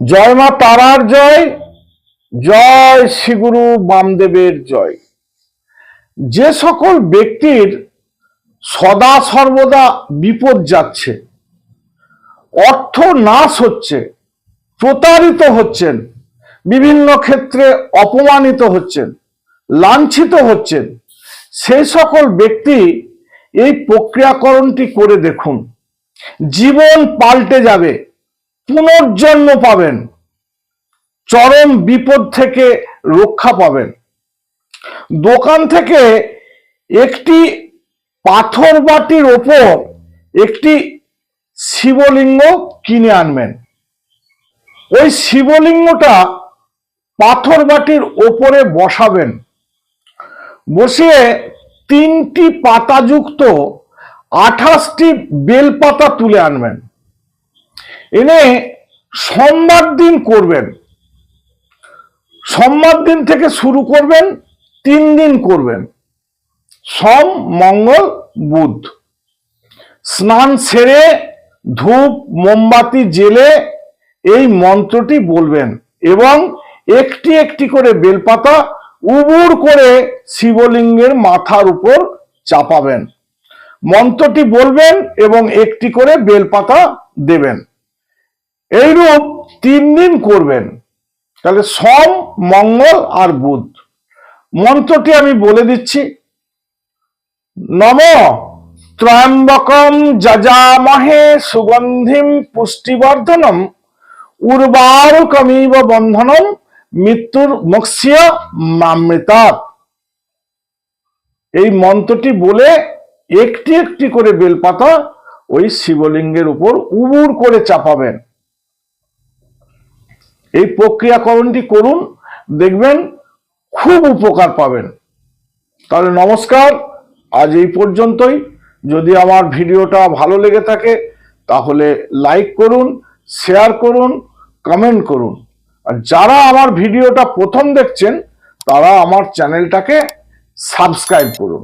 জয় মা তারার জয় জয় শ্রীগুরু বামদেবের জয়। যে সকল ব্যক্তির সদা সর্বদা বিপদ যাচ্ছে, অর্থ নাশ হচ্ছে, প্রতারিত হচ্ছেন, বিভিন্ন ক্ষেত্রে অপমানিত হচ্ছেন, লাঞ্ছিত হচ্ছেন সেই সকল ব্যক্তি এই প্রক্রিয়াকরণটি করে দেখুন। জীবন পাল্টে যাবে। পুনর্জন্ম পাবেন। চরম বিপদ থেকে রক্ষা পাবেন। দোকান থেকে একটি পাথর বাটির ওপর একটি শিবলিঙ্গ কিনে আনবেন। ওই শিবলিঙ্গটা পাথর বাটির ওপরে বসাবেন। বসিয়ে তিনটি পাতাযুক্ত আঠাশটি বেলপাতা তুলে আনবেন। এনে সোমবার দিন করবেন। সোমবার দিন থেকে শুরু করবেন, তিন দিন করবেন। সোম, মঙ্গল, বুধ। স্নান সেরে ধূপ, মোমবাতি জেলে এই মন্ত্রটি বলবেন এবং একটি একটি করে বেলপাতা উবুর করে শিবলিঙ্গের মাথার উপর চাপাবেন। মন্ত্রটি বলবেন এবং একটি করে বেলপাতা দেবেন। এইরূপ তিন দিন করবেন। তাহলে সম, মঙ্গল আর বুধ। মন্ত্রটি আমি বলে দিচ্ছি। নম ত্রয়ম্বকম যজামহে সুগন্ধিম পুষ্টিবর্ধনম উর্বারুকমিব বন্ধনম মৃত্যুর মোক্ষ মামৃতাৎ। এই মন্ত্রটি বলে একটি একটি করে বেলপাতা ওই শিবলিঙ্গের উপর উবুর করে চাপাবেন। এই প্রক্রিয়াকরণটি করুন, দেখবেন খুব উপকার পাবেন। তাহলে নমস্কার, আজ এই পর্যন্তই। যদি আমার ভিডিওটা ভালো লেগে থাকে, তাহলে লাইক করুন, শেয়ার করুন, কমেন্ট করুন। আর যারা আমার ভিডিওটা প্রথম দেখছেন, তারা আমার চ্যানেলটাকে সাবস্ক্রাইব করুন।